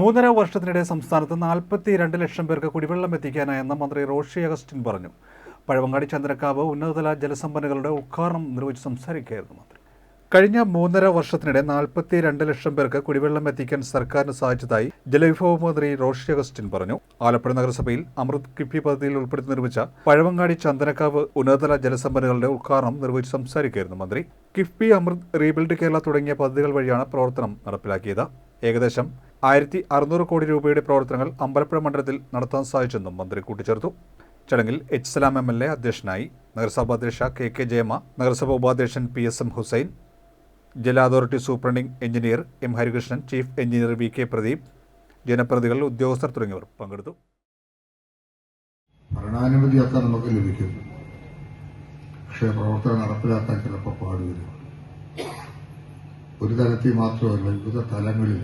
മൂന്നര വർഷത്തിനിടെ സംസ്ഥാനത്ത് നാൽപ്പത്തി രണ്ട് ലക്ഷം പേർക്ക് കുടിവെള്ളം എത്തിക്കാനായെന്ന് മന്ത്രി റോഷി അഗസ്റ്റിൻ പറഞ്ഞു. പഴവങ്ങാടി ചന്ദ്രക്കാവ് ഉന്നതതല ജലസമ്പന്നകളുടെ ഉദ്ഘാടനം നിർവഹിച്ച് സംസാരിക്കുകയായിരുന്നു മന്ത്രി. കഴിഞ്ഞ മൂന്നര വർഷത്തിനിടെ നാൽപ്പത്തി രണ്ട് ലക്ഷം പേർക്ക് കുടിവെള്ളം എത്തിക്കാൻ സർക്കാരിന് സാധിച്ചതായി ജലവിഭവ മന്ത്രി റോഷി അഗസ്റ്റിൻ പറഞ്ഞു. ആലപ്പുഴ നഗരസഭയിൽ അമൃത് കിഫി പദ്ധതിയിൽ ഉൾപ്പെടുത്തി നിർമ്മിച്ച പഴവങ്ങാടി ചന്ദനക്കാവ് ഉന്നതതല ജലസമ്പന്നകളുടെ ഉദ്ഘാടനം നിർവഹിച്ച് സംസാരിക്കുകയായിരുന്നു മന്ത്രി. കിഫ്ബി അമൃത് റീബിൽഡ് കേരള തുടങ്ങിയ പദ്ധതികൾ വഴിയാണ് പ്രവർത്തനം നടപ്പിലാക്കിയത്. ഏകദേശം ആയിരത്തി അറുന്നൂറ് കോടി രൂപയുടെ പ്രവർത്തനങ്ങൾ അമ്പലപ്പുഴ മണ്ഡലത്തിൽ നടത്താൻ സാധിച്ചെന്നും മന്ത്രി കൂട്ടിച്ചേർത്തു. ചടങ്ങിൽ H Salam M L A അധ്യക്ഷനായി നഗരസഭാ അധ്യക്ഷ കെ കെ ജയമ നഗരസഭാ ഉപാധ്യക്ഷൻ പി എസ് എം ഹുസൈൻ ജല authority superintending engineer M Harikrishnan chief engineer V K Pradeep ജനപ്രതികൾ ഉദ്യോഗസ്ഥർ തുടങ്ങിയവർ പങ്കെടുത്തു. ഭരണാനുമതിയൊക്കെ നമുക്ക് ലഭിക്കും പക്ഷേ പ്രവർത്തനം നടപ്പിലാക്കാൻ ചിലപ്പോൾ പാടുവരും ഒരു തലത്തിൽ മാത്രമല്ല വിവിധ തലങ്ങളിൽ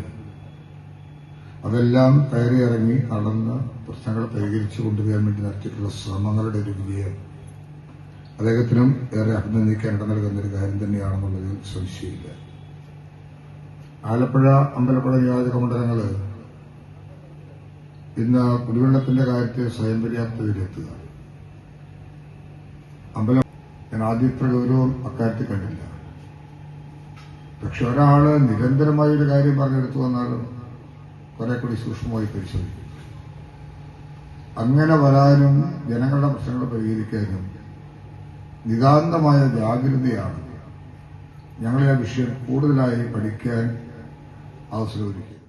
അതെല്ലാം കയറി ഇറങ്ങി നടന്ന് പ്രശ്നങ്ങൾ പരിഹരിച്ചു കൊണ്ടുവരാൻ വേണ്ടി നടത്തിയിട്ടുള്ള ശ്രമങ്ങളുടെ ഒരു വിജയം. അദ്ദേഹത്തിനും ഏറെ അഭിനന്ദിക്കാൻ ഇട നൽകുന്ന ഒരു കാര്യം തന്നെയാണെന്നുള്ളതിൽ സംശയമില്ല. ആലപ്പുഴ അമ്പലപ്പുഴ നിയോജക മണ്ഡലങ്ങൾ ഇന്ന് കുടിവെള്ളത്തിന്റെ കാര്യത്തിൽ സ്വയം പര്യാപ്തതയിലെത്തുക. അമ്പലം ഞാൻ ആദ്യത്തെ ഗൗരവം അക്കാര്യത്തിൽ കണ്ടില്ല. പക്ഷെ ഒരാൾ നിരന്തരമായ ഒരു കാര്യം പറഞ്ഞെടുത്തു വന്നാൽ കുറെ കൂടി സൂക്ഷ്മമായി പരിശോധിക്കും. അങ്ങനെ വരാനും ജനങ്ങളുടെ പ്രശ്നങ്ങൾ പരിഹരിക്കാനും നിതാന്തമായ ജാഗ്രതയാണ് ഞങ്ങളെ ആ വിഷയം കൂടുതലായി പഠിക്കാൻ അവസരമൊരുക്കി